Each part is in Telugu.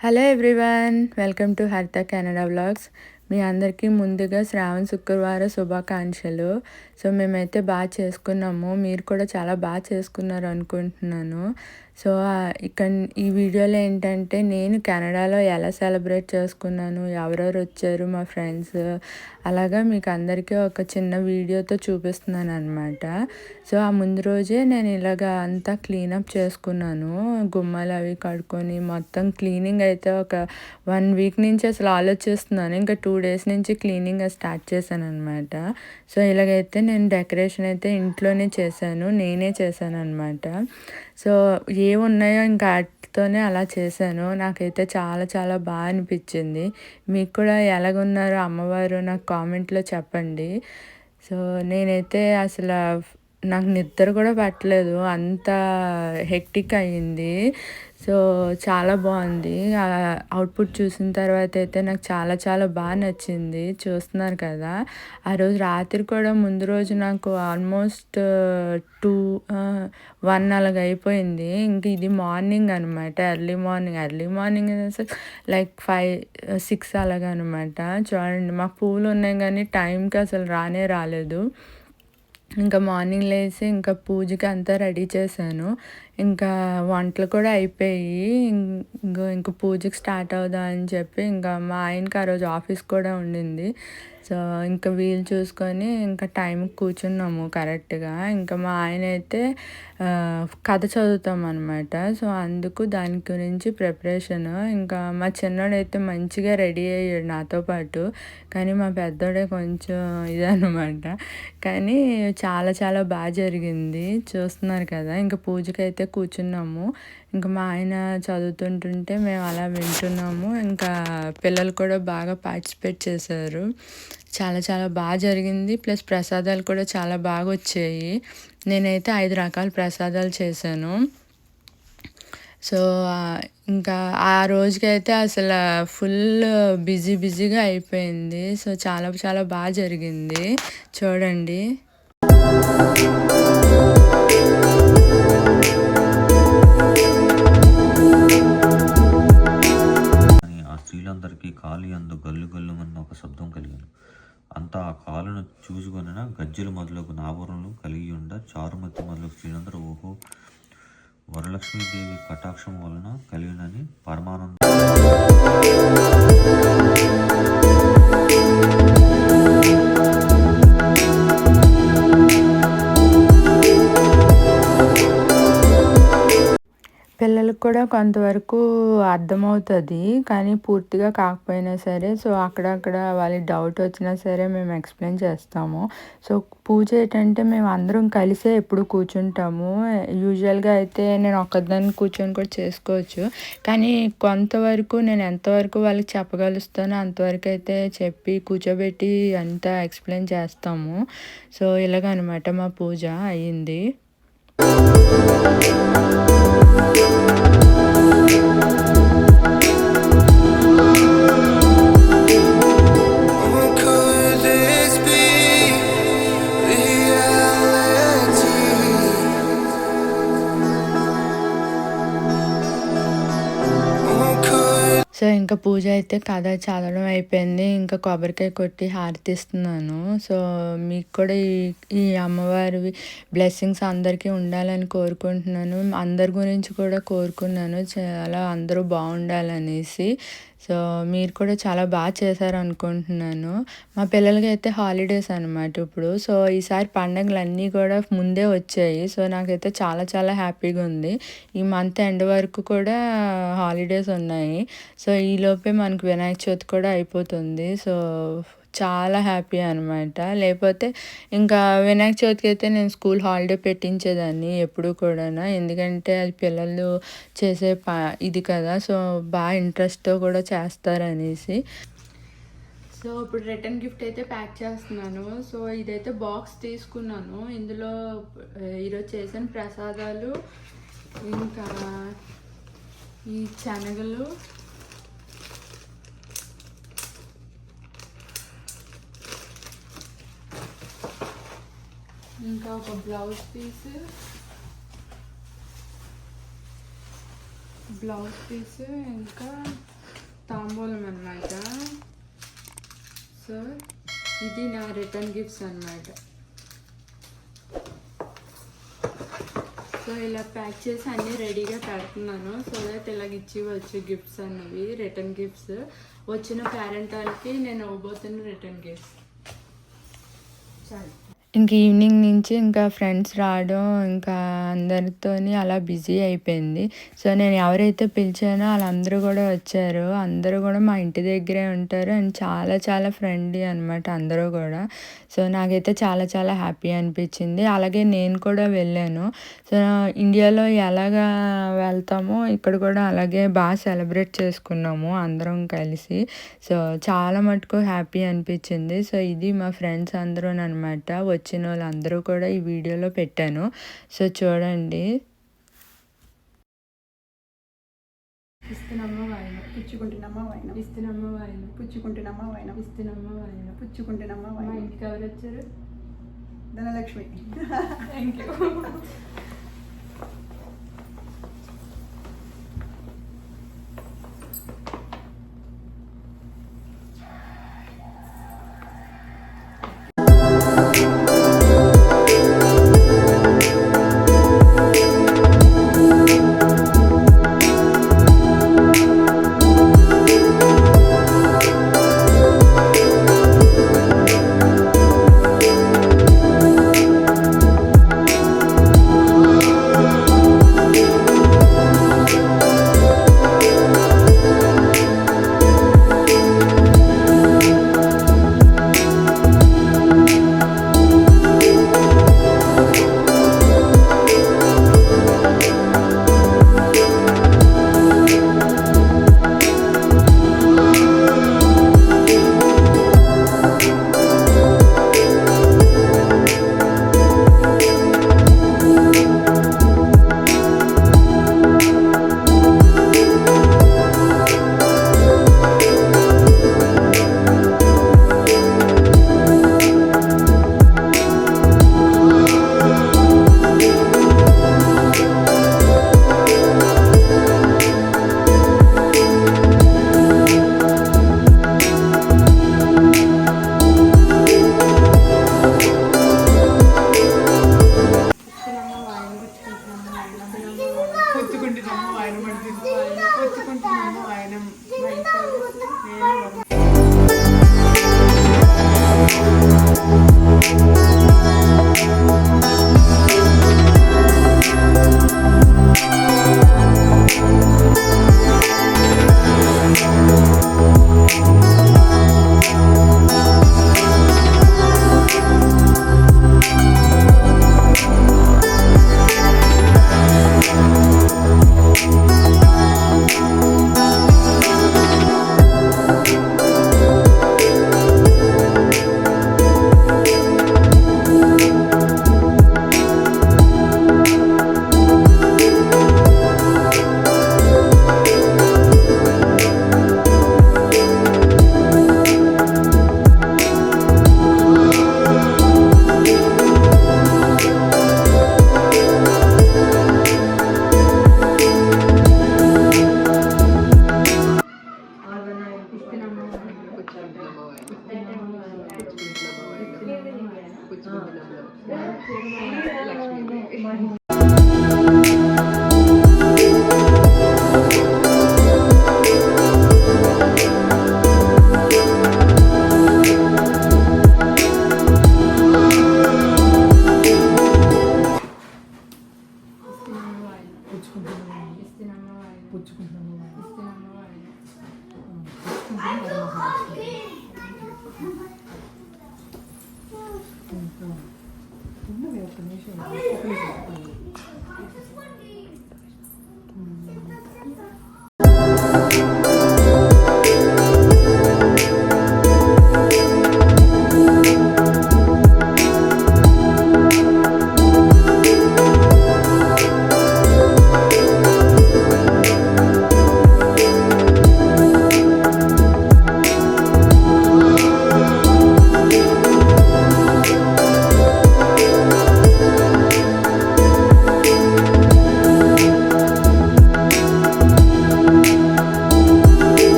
Hello everyone welcome to Haritha Canada vlogs మీ అందరికీ ముందుగా శ్రావణ శుక్రవార శుభాకాంక్షలు. సో మేమైతే బాగా చేసుకున్నాము. మీరు కూడా చాలా బాగా చేసుకున్నారు అనుకుంటున్నాను. సో ఇక్కడ ఈ వీడియోలో ఏంటంటే నేను కెనడాలో ఎలా సెలబ్రేట్ చేసుకున్నాను ఎవరెవరు వచ్చారు మా ఫ్రెండ్స్. అలాగా మీకు అందరికీ ఒక చిన్న వీడియోతో చూపిస్తున్నాను అనమాట సో ఆ ముందు రోజే నేను ఇలాగ అంతా క్లీనప్ చేసుకున్నాను. గుమ్మాలు అవి కడుక్కొని మొత్తం క్లీనింగ్ అయితే ఒక వన్ వీక్ నుంచి అసలు ఆలోచిస్తున్నాను. ఇంకా టూ డేస్ నుంచి క్లీనింగ్ స్టార్ట్ చేశాను అనమాట సో ఇలాగైతే నేను డెకరేషన్ అయితే ఇంట్లోనే చేశాను నేనే చేశాను అనమాట సో ఏమున్నాయో ఇంకా వాటితోనే అలా చేశాను. నాకైతే చాలా చాలా బాగా అనిపించింది. మీకు కూడా ఎలాగున్నారో అమ్మవారు నాకు కామెంట్లో చెప్పండి. సో నేనైతే అసలు నాకు నిద్ర కూడా పట్టలేదు. అంత హెక్టిక్ అయ్యింది. సో చాలా బాగుంది. అవుట్పుట్ చూసిన తర్వాత అయితే నాకు చాలా చాలా బాగా నచ్చింది. చూస్తున్నారు కదా. ఆ రోజు రాత్రి కూడా ముందు రోజు నాకు ఆల్మోస్ట్ టూ వన్ అలాగ అయిపోయింది. ఇంక ఇది మార్నింగ్ అనమాట early morning. Early morning like five six అలాగనమాట చూడండి. మాకు పూలు ఉన్నాయి కానీ టైంకి అసలు రానే రాలేదు. ఇంకా మార్నింగ్ లేచి ఇంకా పూజకి అంతా రెడీ చేశాను. ఇంకా వంటలు కూడా అయిపోయి ఇంకో ఇంక పూజకి స్టార్ట్ అవుదా అని చెప్పి ఇంకా మా ఆయనకి ఆ రోజు ఆఫీస్ కూడా ఉండింది. సో ఇంకా వీలు చూసుకొని ఇంకా టైంకి కూర్చున్నాము కరెక్ట్గా. ఇంకా మా ఆయన అయితే కథ చదువుతాం అనమాట సో అందుకు దాని గురించి ప్రిపరేషన్. ఇంకా మా చిన్నోడైతే మంచిగా రెడీ అయ్యాడు నాతో పాటు. కానీ మా పెద్దోడే కొంచెం ఇదనమాట కానీ చాలా చాలా బాగా జరిగింది. చూస్తున్నారు కదా ఇంకా పూజకైతే కూర్చున్నాము. ఇంకా మా ఆయన చదువుతుంటుంటే మేము అలా వింటున్నాము. ఇంకా పిల్లలు కూడా బాగా పార్టిసిపేట్ చేశారు. చాలా చాలా బాగా జరిగింది. ప్లస్ ప్రసాదాలు కూడా చాలా బాగా వచ్చాయి. నేనైతే ఐదు రకాల ప్రసాదాలు చేశాను. సో ఇంకా ఆ రోజుకైతే అసలు ఫుల్ బిజీ బిజీగా అయిపోయింది. సో చాలా చాలా బాగా జరిగింది. చూడండి. వాళ్ళకి కూడా కొంతవరకు అర్థమవుతుంది కానీ పూర్తిగా కాకపోయినా సరే సో అక్కడక్కడ వాళ్ళకి డౌట్ వచ్చినా సరే మేము ఎక్స్ప్లెయిన్ చేస్తాము. సో పూజ ఏంటంటే మేము అందరం కలిసే ఎప్పుడు కూర్చుంటాము. యూజువల్గా అయితే నేను ఒక్కదాన్ని కూర్చొని కూడా చేసుకోవచ్చు కానీ కొంతవరకు నేను ఎంతవరకు వాళ్ళకి చెప్పగలుస్తానో అంతవరకు అయితే చెప్పి కూర్చోబెట్టి అంతా ఎక్స్ప్లెయిన్ చేస్తాము. సో ఇలాగనమాట మా పూజ అయ్యింది ఇంకా పూజ అయితే కథ చదవడం అయిపోయింది. ఇంకా కొబ్బరికాయ కొట్టి హారతిస్తున్నాను. సో మీకు కూడా ఈ ఈ అమ్మవారి బ్లెస్సింగ్స్ అందరికీ ఉండాలని కోరుకుంటున్నాను. అందరి గురించి కూడా కోరుకున్నాను. చాలా అందరూ బాగుండాలనేసి. సో మీరు కూడా చాలా బాగా చేశారు అనుకుంటున్నాను మా పిల్లలకి అయితే హాలిడేస్ అనమాట ఇప్పుడు. సో ఈసారి పండుగలు అన్నీ కూడా ముందే వచ్చాయి. సో నాకైతే చాలా చాలా హ్యాపీగా ఉంది. ఈ మంత్ ఎండ్ వరకు కూడా హాలిడేస్ ఉన్నాయి. సో ఈలోపే మనకు వినాయక చవితి కూడా అయిపోతుంది. సో చాలా హ్యాపీ అనమాట లేకపోతే ఇంకా వినాయక చవితికి అయితే నేను స్కూల్ హాలిడే పెట్టించేదాన్ని ఎప్పుడు కూడా ఎందుకంటే అది పిల్లలు చేసే ప ఇది కదా సో బాగా ఇంట్రెస్ట్తో కూడా చేస్తారనేసి. సో ఇప్పుడు రిటర్న్ గిఫ్ట్ అయితే ప్యాక్ చేస్తున్నాను. సో ఇదైతే బాక్స్ తీసుకున్నాను. ఇందులో ఈరోజు చేసిన ప్రసాదాలు ఇంకా ఈ శనగలు ఇంకా ఒక బ్లౌజ్ పీస్. బ్లౌజ్ పీస్ ఇంకా తాంబూలం అన్నమాట. సో ఇది నా రిటర్న్ గిఫ్ట్స్ అన్నమాట. సో ఇలా ప్యాక్ చేసి అన్నీ రెడీగా పెడుతున్నాను. సో దట్ ఇలాగ ఇచ్చివచ్చు గిఫ్ట్స్ అన్నవి రిటర్న్ గిఫ్ట్స్. వచ్చిన పేరెంట్ వాళ్ళకి నేను ఇవ్వబోతున్న రిటర్న్ గిఫ్ట్స్. చాలు. ఇంక ఈవినింగ్ నుంచి ఇంకా ఫ్రెండ్స్ రావడం ఇంకా అందరితోని అలా బిజీ అయిపోయింది. సో నేను ఎవరైతే పిలిచానో వాళ్ళందరూ కూడా వచ్చారు. అందరూ కూడా మా ఇంటి దగ్గరే ఉంటారు. అండ్ చాలా చాలా ఫ్రెండ్లీ అనమాట అందరూ కూడా. సో నాకైతే చాలా చాలా హ్యాపీ అనిపించింది. అలాగే నేను కూడా వెళ్ళాను. సో ఇండియాలో ఎలాగా వెళ్తామో ఇక్కడ కూడా అలాగే బాగా సెలబ్రేట్ చేసుకున్నాము అందరం కలిసి. సో చాలా మటుకు హ్యాపీ అనిపించింది. సో ఇది మా ఫ్రెండ్స్ అందరూ అనమాట వచ్చిన వాళ్ళందరూ కూడా ఈ వీడియోలో పెట్టాను. సో చూడండి. ఇస్తున్నమ్మ వాయిన పుచ్చుకుంటున్నమ్మా వైనం ఇస్తున్నమ్మ వాయిన పుచ్చుకుంటున్నమ్మా వైనం ఇస్తున్నమ్మ వాయిన పుచ్చుకుంటున్నమ్మా వైనం ఇంటికి ఎవరు వచ్చారు? ధనలక్ష్మి. థ్యాంక్ యూ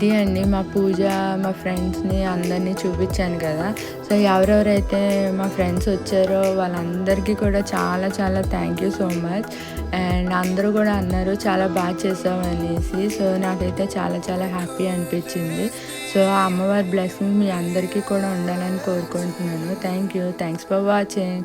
ఇది అండి మా పూజ మా ఫ్రెండ్స్ని అందరినీ చూపించాను కదా. సో ఎవరెవరైతే మా ఫ్రెండ్స్ వచ్చారో వాళ్ళందరికీ కూడా చాలా చాలా thank you so much and అందరూ కూడా అన్నారు చాలా బాగా చేసావు అనేసి. సో నాకైతే చాలా చాలా హ్యాపీ అనిపించింది. సో ఆ అమ్మవారి బ్లెస్సింగ్ మీ అందరికీ కూడా ఉండాలని కోరుకుంటున్నాను. Thank you thanks for watching